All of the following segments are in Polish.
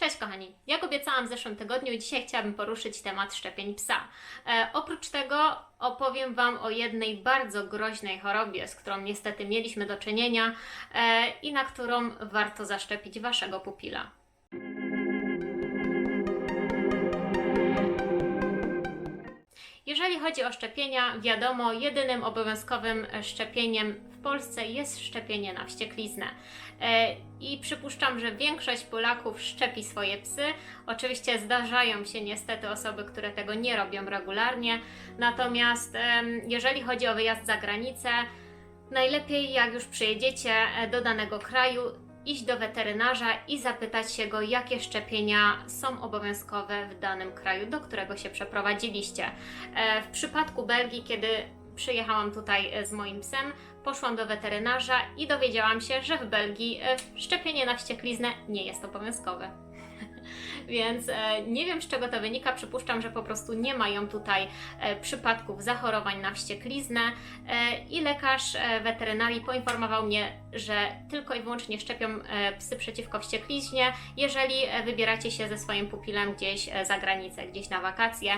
Cześć kochani, jak obiecałam w zeszłym tygodniu, dzisiaj chciałabym poruszyć temat szczepień psa. E, oprócz tego opowiem Wam o jednej bardzo groźnej chorobie, z którą niestety mieliśmy do czynienia e, i na którą warto zaszczepić Waszego pupila. Jeżeli chodzi o szczepienia, wiadomo, jedynym obowiązkowym szczepieniem w Polsce jest szczepienie na wściekliznę. E, I przypuszczam, że większość Polaków szczepi swoje psy. Oczywiście zdarzają się niestety osoby, które tego nie robią regularnie. Natomiast jeżeli chodzi o wyjazd za granicę, najlepiej jak już przyjedziecie e, do danego kraju, iść do weterynarza i zapytać się go, jakie szczepienia są obowiązkowe w danym kraju, do którego się przeprowadziliście. E, W przypadku Belgii, kiedy przyjechałam tutaj e, z moim psem, poszłam do weterynarza i dowiedziałam się, że w Belgii e, szczepienie na wściekliznę nie jest obowiązkowe. Więc e, nie wiem z czego to wynika. Przypuszczam, że po prostu nie mają tutaj e, przypadków zachorowań na wściekliznę e, i lekarz weterynarii poinformował mnie, że tylko i wyłącznie szczepią psy przeciwko wściekliźnie, jeżeli wybieracie się ze swoim pupilem gdzieś za granicę, gdzieś na wakacje.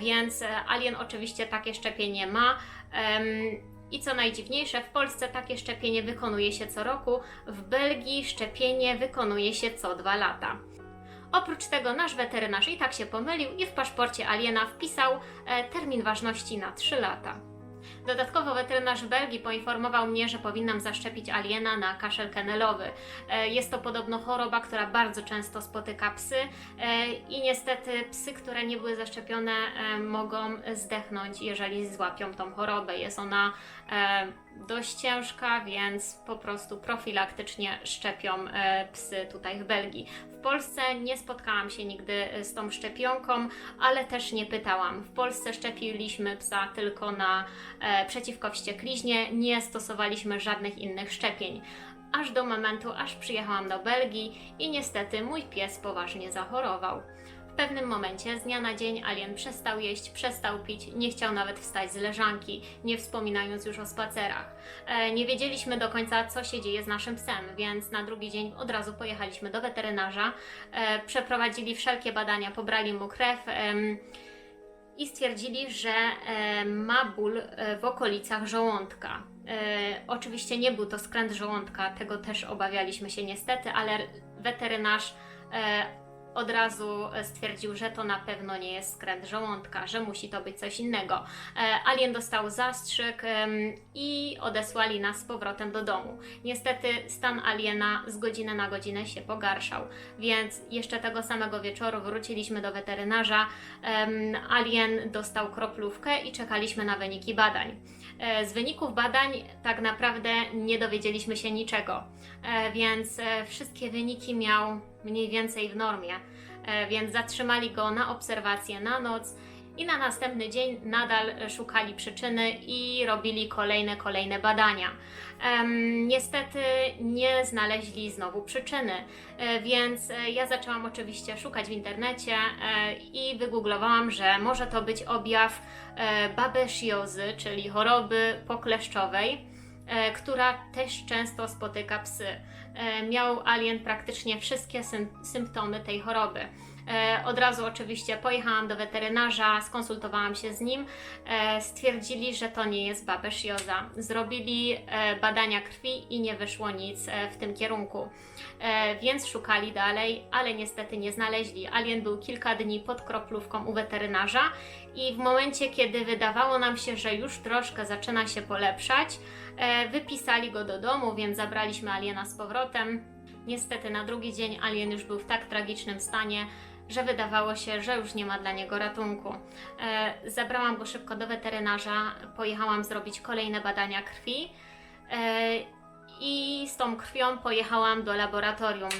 Więc Alien oczywiście takie szczepienie ma. I co najdziwniejsze, w Polsce takie szczepienie wykonuje się co roku, w Belgii szczepienie wykonuje się co dwa lata. Oprócz tego nasz weterynarz i tak się pomylił i w paszporcie aliena wpisał e, termin ważności na 3 lata. Dodatkowo weterynarz Belgii poinformował mnie, że powinnam zaszczepić aliena na kaszel kennelowy. E, Jest to podobno choroba, która bardzo często spotyka psy e, i niestety psy, które nie były zaszczepione mogą zdechnąć, jeżeli złapią tą chorobę. Jest ona dość ciężka, więc po prostu profilaktycznie szczepią psy tutaj w Belgii. Polsce nie spotkałam się nigdy z tą szczepionką, ale też nie pytałam. W Polsce szczepiliśmy psa tylko na e, przeciwko wściekliźnie, nie stosowaliśmy żadnych innych szczepień. Aż do momentu, aż przyjechałam do Belgii i niestety mój pies poważnie zachorował. Pewnym momencie z dnia na dzień alien przestał jeść, przestał pić, nie chciał nawet wstać z leżanki, nie wspominając już o spacerach. E, nie wiedzieliśmy do końca, co się dzieje z naszym psem, więc na drugi dzień od razu pojechaliśmy do weterynarza, e, przeprowadzili wszelkie badania, pobrali mu krew. i stwierdzili, że e, ma ból w okolicach żołądka. Oczywiście nie był to skręt żołądka, tego też obawialiśmy się niestety, ale weterynarz od razu stwierdził, że to na pewno nie jest skręt żołądka, że musi to być coś innego. E, Alien dostał zastrzyk i odesłali nas z powrotem do domu. Niestety stan aliena z godziny na godzinę się pogarszał, więc jeszcze tego samego wieczoru wróciliśmy do weterynarza. Alien dostał kroplówkę i czekaliśmy na wyniki badań. E, Z wyników badań tak naprawdę nie dowiedzieliśmy się niczego, e, więc e, wszystkie wyniki miał mniej więcej w normie, więc zatrzymali go na obserwację na noc i na następny dzień nadal szukali przyczyny i robili kolejne, kolejne badania. Niestety nie znaleźli znowu przyczyny, e, więc e, ja zaczęłam oczywiście szukać w internecie e, i wygooglowałam, że może to być objaw babesiozy, czyli choroby pokleszczowej, która też często spotyka psy. Miał alien praktycznie wszystkie sym- symptomy tej choroby. E, Od razu oczywiście pojechałam do weterynarza, skonsultowałam się z nim. E, Stwierdzili, że to nie jest babesjoza. Zrobili e, badania krwi i nie wyszło nic w tym kierunku. Więc szukali dalej, ale niestety nie znaleźli. Alien był kilka dni pod kroplówką u weterynarza i w momencie, kiedy wydawało nam się, że już troszkę zaczyna się polepszać, wypisali go do domu, więc zabraliśmy aliena z powrotem. Niestety na drugi dzień alien już był w tak tragicznym stanie, że wydawało się, że już nie ma dla niego ratunku. E, zabrałam go szybko do weterynarza, pojechałam zrobić kolejne badania krwi. E, i z tą krwią pojechałam do laboratorium,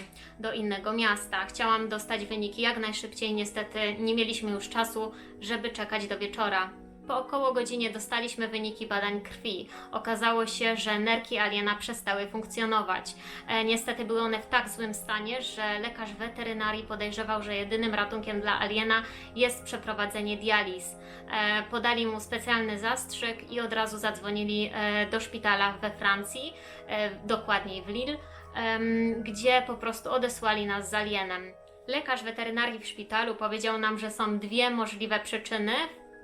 do innego miasta. Chciałam dostać wyniki jak najszybciej, niestety nie mieliśmy już czasu, żeby czekać do wieczora. Po około godzinie dostaliśmy wyniki badań krwi. Okazało się, że nerki aliena przestały funkcjonować. E, niestety były one w tak złym stanie, że lekarz weterynarii podejrzewał, że jedynym ratunkiem dla aliena jest przeprowadzenie dializ. E, podali mu specjalny zastrzyk i od razu zadzwonili e, do szpitala we Francji, e, dokładniej w Lille, em, gdzie po prostu odesłali nas z alienem. Lekarz weterynarii w szpitalu powiedział nam, że są dwie możliwe przyczyny,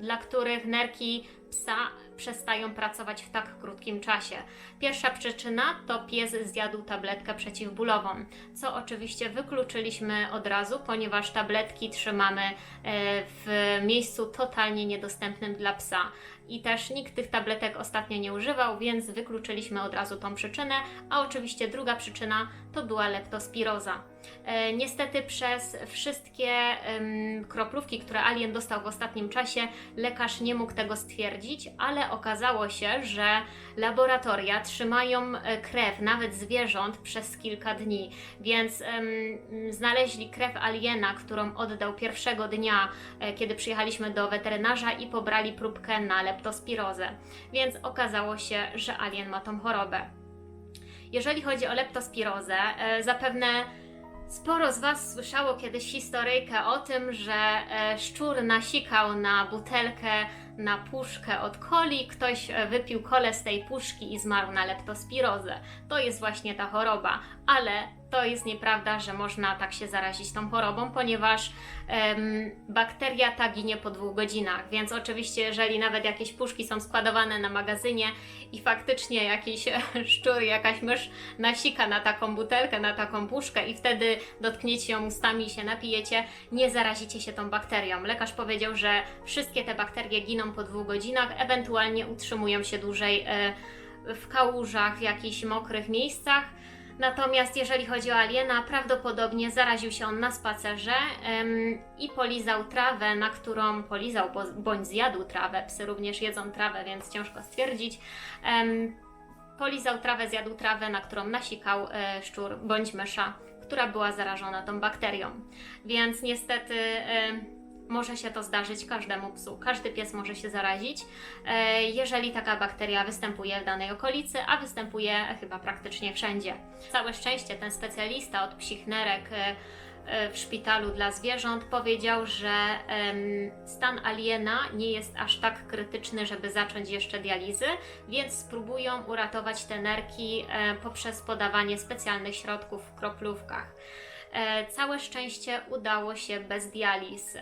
dla których nerki psa przestają pracować w tak krótkim czasie. Pierwsza przyczyna to pies zjadł tabletkę przeciwbólową, co oczywiście wykluczyliśmy od razu, ponieważ tabletki trzymamy e, w miejscu totalnie niedostępnym dla psa. I też nikt tych tabletek ostatnio nie używał, więc wykluczyliśmy od razu tą przyczynę. A oczywiście druga przyczyna to była leptospiroza. E, niestety przez wszystkie em, kroplówki, które Alien dostał w ostatnim czasie, lekarz nie mógł tego stwierdzić, ale okazało się, że laboratoria trzymają e, krew nawet zwierząt przez kilka dni, więc em, znaleźli krew aliena, którą oddał pierwszego dnia, e, kiedy przyjechaliśmy do weterynarza i pobrali próbkę na leptospirozę, więc okazało się, że alien ma tą chorobę. Jeżeli chodzi o leptospirozę, e, zapewne Sporo z Was słyszało kiedyś historyjkę o tym, że e, szczur nasikał na butelkę, na puszkę od coli, ktoś e, wypił kolę z tej puszki i zmarł na leptospirozę. To jest właśnie ta choroba, ale to jest nieprawda, że można tak się zarazić tą chorobą, ponieważ em, bakteria ta ginie po dwóch godzinach, więc oczywiście jeżeli nawet jakieś puszki są składowane na magazynie i faktycznie jakiś e, szczur, jakaś mysz nasika na taką butelkę, na taką puszkę i wtedy dotkniecie ją ustami i się napijecie, nie zarazicie się tą bakterią. Lekarz powiedział, że wszystkie te bakterie giną po dwóch godzinach, ewentualnie utrzymują się dłużej e, w kałużach, w jakichś mokrych miejscach. Natomiast jeżeli chodzi o aliena, prawdopodobnie zaraził się on na spacerze em, i polizał trawę, na którą polizał bądź zjadł trawę. Psy również jedzą trawę, więc ciężko stwierdzić. Em, polizał trawę, zjadł trawę, na którą nasikał e, szczur bądź mysza, która była zarażona tą bakterią. Więc niestety e, może się to zdarzyć każdemu psu. Każdy pies może się zarazić, e, jeżeli taka bakteria występuje w danej okolicy, a występuje chyba praktycznie wszędzie. Całe szczęście ten specjalista od psich nerek e, e, w szpitalu dla zwierząt powiedział, że stan aliena nie jest aż tak krytyczny, żeby zacząć jeszcze dializy, więc spróbują uratować te nerki poprzez podawanie specjalnych środków w kroplówkach. E, Całe szczęście udało się bez dializ,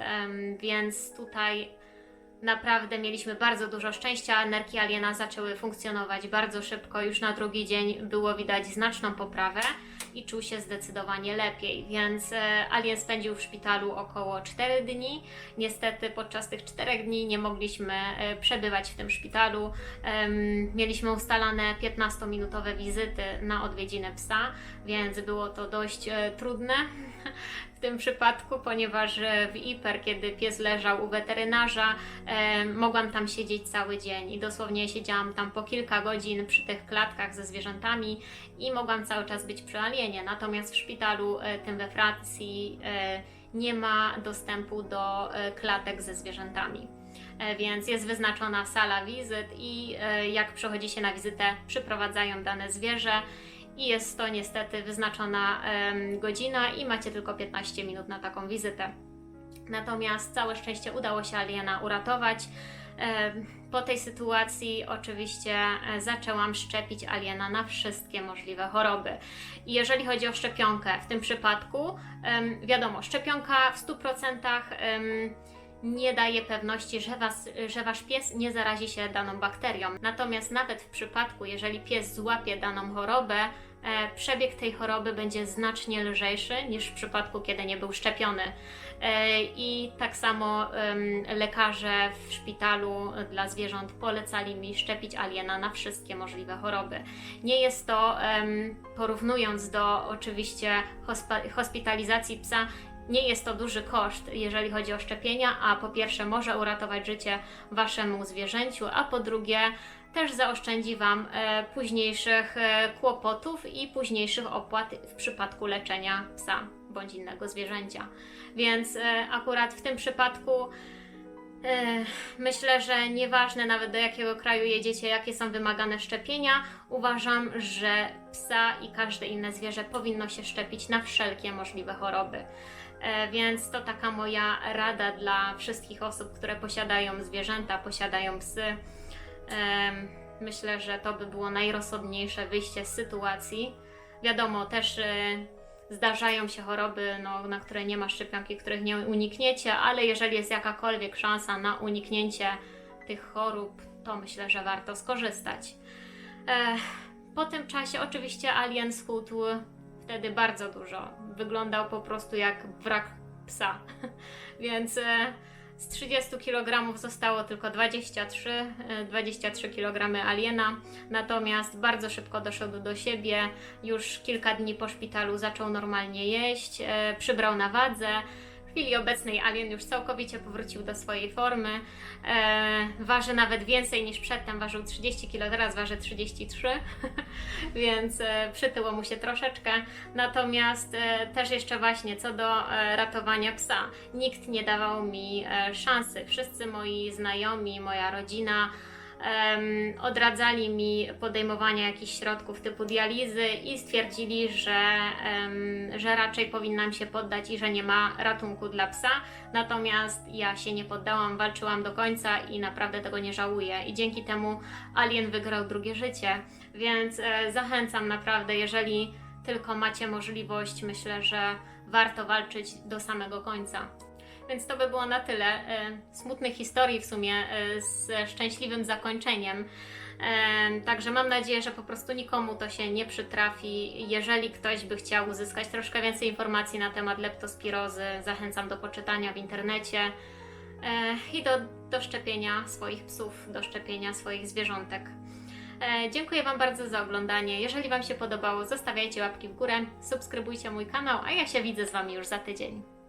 więc tutaj naprawdę mieliśmy bardzo dużo szczęścia. Nerki aliena zaczęły funkcjonować bardzo szybko. Już na drugi dzień było widać znaczną poprawę i czuł się zdecydowanie lepiej. Więc e, alien spędził w szpitalu około 4 dni. Niestety podczas tych 4 dni nie mogliśmy e, przebywać w tym szpitalu. Mieliśmy ustalane 15-minutowe wizyty na odwiedziny psa, więc było to dość e, trudne w tym przypadku, ponieważ w IPER, kiedy pies leżał u weterynarza, e, mogłam tam siedzieć cały dzień i dosłownie siedziałam tam po kilka godzin przy tych klatkach ze zwierzętami i mogłam cały czas być przy alienie. Natomiast w szpitalu e, tym we Francji e, nie ma dostępu do klatek ze zwierzętami. Więc jest wyznaczona sala wizyt i jak przychodzi się na wizytę, przyprowadzają dane zwierzę i jest to niestety wyznaczona godzina i macie tylko 15 minut na taką wizytę. Natomiast całe szczęście udało się aliena uratować. Po tej sytuacji oczywiście e, zaczęłam szczepić aliena na wszystkie możliwe choroby. I jeżeli chodzi o szczepionkę, w tym przypadku, wiadomo, szczepionka w 100% em, nie daje pewności, że, was, że wasz pies nie zarazi się daną bakterią. Natomiast nawet w przypadku, jeżeli pies złapie daną chorobę, e, przebieg tej choroby będzie znacznie lżejszy niż w przypadku, kiedy nie był szczepiony. E, I tak samo lekarze w szpitalu dla zwierząt polecali mi szczepić aliena na wszystkie możliwe choroby. Nie jest to, porównując do oczywiście hospitalizacji psa, nie jest to duży koszt, jeżeli chodzi o szczepienia, a po pierwsze może uratować życie waszemu zwierzęciu, a po drugie też zaoszczędzi Wam e, późniejszych e, kłopotów i późniejszych opłat w przypadku leczenia psa bądź innego zwierzęcia. Więc e, akurat w tym przypadku myślę, że nieważne nawet do jakiego kraju jedziecie, jakie są wymagane szczepienia, uważam, że psa i każde inne zwierzę powinno się szczepić na wszelkie możliwe choroby. E, Więc to taka moja rada dla wszystkich osób, które posiadają zwierzęta, posiadają psy. Myślę, że to by było najrozsądniejsze wyjście z sytuacji. Wiadomo, też e, zdarzają się choroby, no, na które nie ma szczepionki, których nie unikniecie, ale jeżeli jest jakakolwiek szansa na uniknięcie tych chorób, to myślę, że warto skorzystać. E, po tym czasie oczywiście Alien schudł wtedy bardzo dużo. Wyglądał po prostu jak wrak psa. Więc e, z 30 kg zostało tylko 23, e, 23 kg aliena. Natomiast bardzo szybko doszedł do siebie. Już kilka dni po szpitalu zaczął normalnie jeść, e, przybrał na wadze. Chwili obecnej Alien już całkowicie powrócił do swojej formy. E, waży nawet więcej niż przedtem, ważył 30 kg, teraz waży 33, więc e, przytyło mu się troszeczkę. Natomiast e, też jeszcze właśnie co do e, ratowania psa, nikt nie dawał mi e, szansy. Wszyscy moi znajomi, moja rodzina odradzali mi podejmowania jakichś środków typu dializy i stwierdzili, że, że raczej powinnam się poddać i że nie ma ratunku dla psa. Natomiast ja się nie poddałam, walczyłam do końca i naprawdę tego nie żałuję. I dzięki temu Alien wygrał drugie życie. Więc e, zachęcam naprawdę, jeżeli tylko macie możliwość, myślę, że warto walczyć do samego końca. Więc to by było na tyle. E, smutnych historii w sumie e, z szczęśliwym zakończeniem. E, Także mam nadzieję, że po prostu nikomu to się nie przytrafi. Jeżeli ktoś by chciał uzyskać troszkę więcej informacji na temat leptospirozy, zachęcam do poczytania w internecie i do, do szczepienia swoich psów, do szczepienia swoich zwierzątek. Dziękuję Wam bardzo za oglądanie. Jeżeli Wam się podobało, zostawiajcie łapki w górę, subskrybujcie mój kanał, a ja się widzę z Wami już za tydzień.